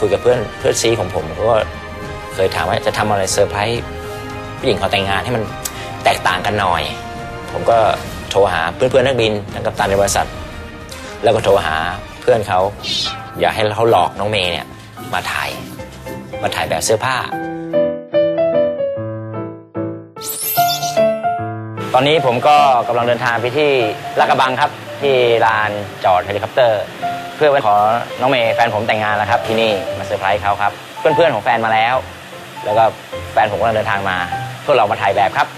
คุยกับเพื่อนเพื่อนซีของผมเขาก็เคยถามว่าจะทำอะไรเซอร์ไพรส์ผู้หญิงขอแต่งงานให้มันแตกต่างกันหน่อย ผมก็โทรหาเพื่อนเพื่อนนักบินทั้งกัปตันในบริษัท แล้วก็โทรหาเพื่อนเขา อยากให้เขาหลอกน้องเมย์เนี่ยมาถ่ายมาถ่ายแบบเสื้อผ้า ตอนนี้ผมก็กำลังเดินทางไปที่ลาดกระบังครับ ที่ลานจอดเฮลิคอปเตอร์ เพื่อไปขอน้องเมย์แฟนผมแต่งงานแล้วครับที่นี่มาเซอร์ไพรส์เขาครับ เพื่อนๆของแฟนมาแล้ว แล้วก็แฟนผมกำลังเดินทางมาพวกเรามาถ่ายแบบครับ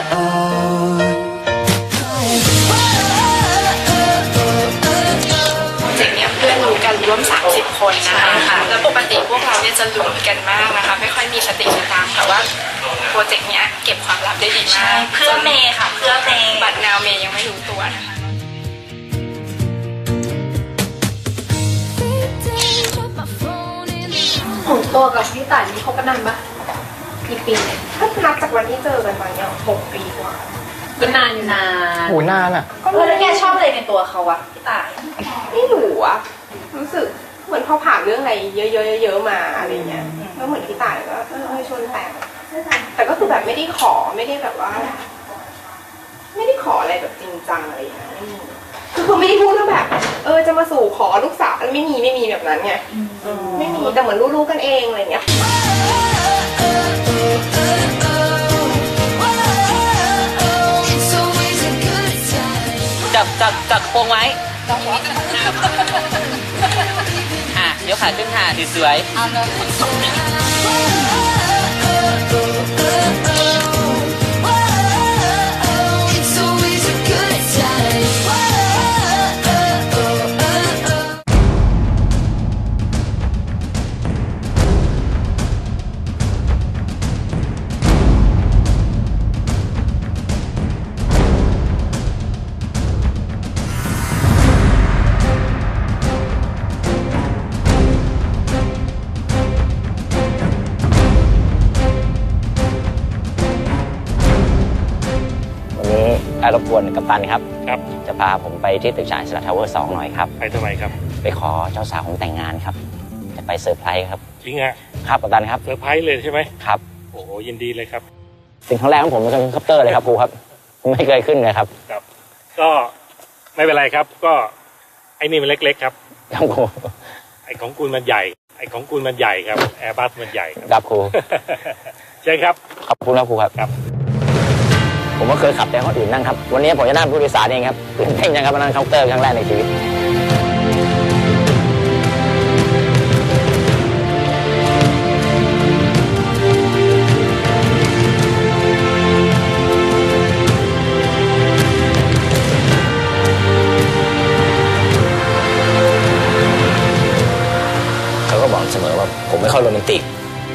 เคนนะคะแล้วปกติพวกเราเนี่ยจะหลุดกันมากนะคะ ไม่ค่อยมีสติสตางค์แต่ว่าโปรเจกต์เนี้ยเก็บความลับได้ดีมากเพื่อเมย์ค่ะ เพื่อเมย์บัตรนาวเมย์ยังไม่รู้ตัวนะคะของตัวกับพี่ต่ายนี่เขากันนานปะกี่ปีเนี่ยถ้านับจากวันที่เจอกันมาเนี่ยหกปีกว่าก็นานอยู่นะโหนานอะก็แล้วแกชอบอะไรในตัวเขาวะพี่ต่ายไม่รู้อะรู้สึก เหมือนพอผ่านเรื่องอะไรเยอะๆเยอะๆมาอะไรเงี้ยก็เหมือนพี่ต่ายก็เออเออชวนแต่งแต่ก็คือแบบไม่ได้ขอไม่ได้แบบว่า ไม่ได้ขออะไรแบบจริงจังอะไรอย่างเงี้ยไม่มีคือเขาไม่ได้พูดว่าแบบ เออจะมาสู่ขอลูกสาวไม่มีไม่มีแบบนั้นไงไม่มีแต่เหมือนรู้ๆกันเองอะไรเงี้ยจับจับจับโปรงไว้อะเดี๋ ยวขาขึ้นค่ะสวยๆ กวนกัปตันครับ ครับ จะพาผมไปที่ตึกฉายสระทาวเวอร์สองหน่อยครับ ไปทำไมครับ ไปขอเจ้าสาวของแต่งงานครับ จะไปเซอร์ไพรส์ครับ จริงฮะครับกัปตันครับ เซอร์ไพรส์เลยใช่ไหมครับ โอ้โหยินดีเลยครับสิ่งครั้งแรกของผมเป็นเฮลิคอปเตอร์เลยครับครูครับ ไม่เคยขึ้นเลยครับ ครับ ก็ไม่เป็นไรครับ ก็ไอ้นี่มันเล็ก ๆ ครับครับครูไอ้ของคุณมันใหญ่ ไอ้ของคุณมันใหญ่ครับแอร์บัสมันใหญ่ครับครับครูเชิญครับ ขอบคุณครับครูครับครับ ผมก็เคยขับแต่คนอื่นนั่งครับ วันนี้ผมจะนั่งผู้โดยสารเองครับตื่นเต้นจังครับมานั่งเคาน์เตอร์ครั้งแรกในชีวิตเขาก็บอกเสมอว่าผมไม่ค่อยโรแมนติก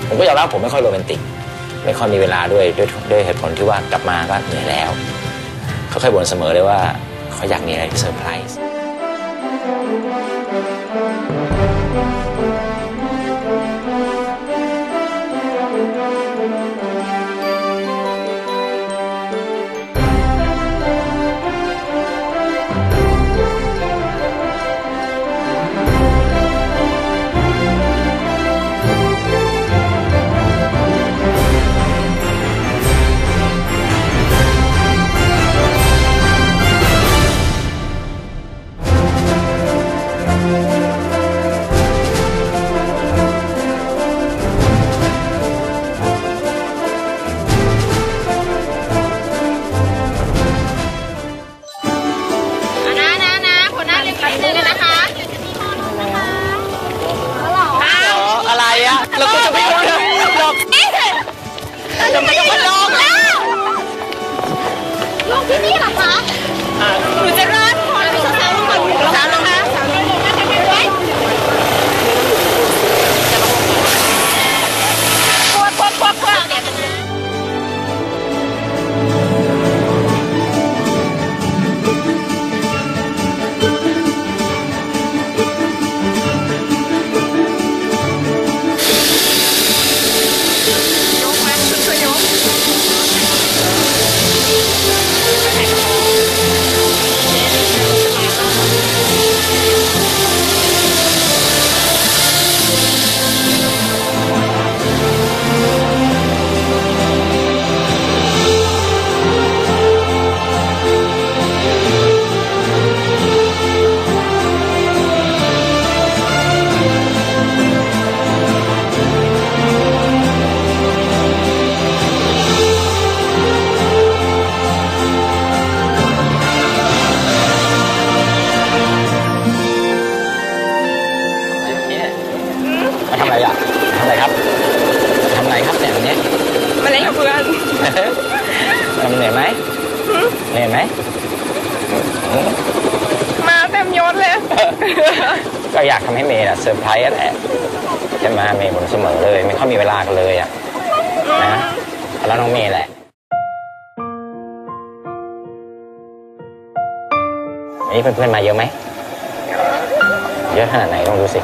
ผมก็ยอมรับผมไม่ค่อยโรแมนติก ไม่ค่อยมีเวลาด้วยด้วยด้วยเหตุผลที่ว่ากลับมาก็เหนื่อยแล้ว เขาเคยบ่นเสมอเลยว่าเขาอยากมีอะไรที่เซอร์ไพรส์ ลงที่นี่เหรอคะหนูจะ มมาเต็มยศเลย ก็อยากทำให้เมย์อะเซอร์ไพรส์อะแหละใช่ไหมเมย์ผมเสมอเลย ไม่ค่อยมีเวลากันเลยอะนะแล้วน้องเมย์แหละวันนี้เพื่อนๆมาเยอะไหม เยอะขนาดไหนลองดูสิ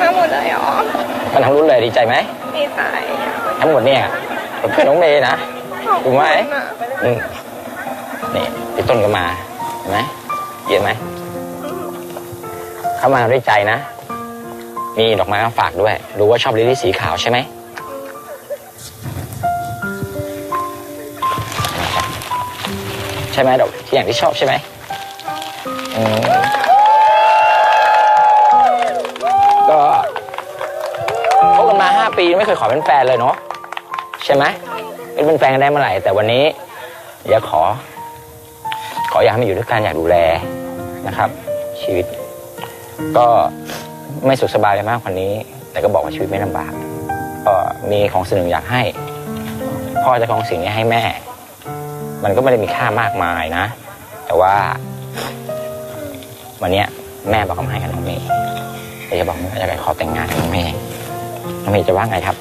มาหมดเลยเหรอมันทั้งรุ่นเลยดีใจไหมดีใจทั้งหมดเนี่ยเพื่อนน้องเมย์นะ ถูกไหมอืมนี่พี่ต้นก็มาเห็นไหมเย็นไหมเข้ามาด้วยใจนะ มีดอกไม้มาฝากด้วย รู้ว่าชอบลิลลี่สีขาวใช่ไหมใช่ไหมดอกที่อย่างที่ชอบใช่ไหมอืมก็คบกันมาห้าปีไม่เคยขอเป็นแฟนเลยเนาะใช่ไหม เป็นแฟนกันได้เมื่อไหร่ แต่วันนี้อยากขอ ขออยากให้มาอยู่ด้วยกันอยากดูแลนะครับ ชีวิต ก็ไม่สุขสบายไปมากกว่านี้ แต่ก็บอกว่าชีวิตไม่ลำบากก็มีของสิ่งหนึ่งอยากให้ พ่อจะของสิ่งนี้ให้แม่ มันก็ไม่ได้มีค่ามากมายนะ แต่ว่า วันเนี้ยแม่บอกกับให้กับน้องเมย์จะบอกว่าจะไปขอแต่งงานกับน้องเมย์น้องเมย์จะว่าไงครับ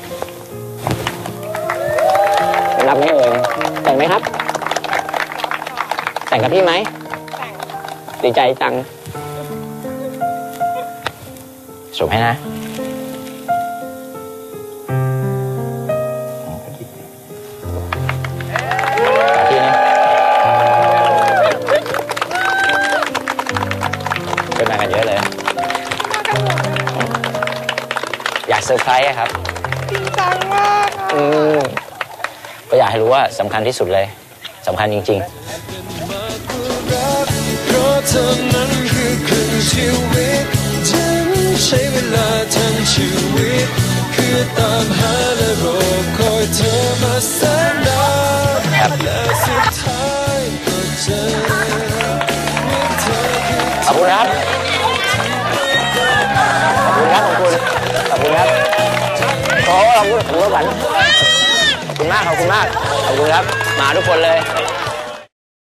รับไหมเอ่ยแต่งไหมครับ แต่งกับพี่ไหมดีใจจังสูบให้นะขอที่นะเป็นมากันเยอะเลย อยากเซอร์ไพรส์อะครับ จริงจังมากอะอืมก็ อยากให้รู้ว่าสำคัญที่สุดเลยสำคัญจริงๆเพราะเธอนั้นคือครึ่งชีวิตฉันใช้เวลาทั้งชีวิต คือตามหาและรอคอยเธอมาแสนนานครับและสุดท้ายก็เจอว่าเธอคือขอบคุณครับ ขอบคุณครับ ขอบคุณ ขอบคุณครับโอ้ขอบคุณขอบคุณขวัญขอบ คุณมากขอบคุณมากขอบคุณครับมาทุกคนเลย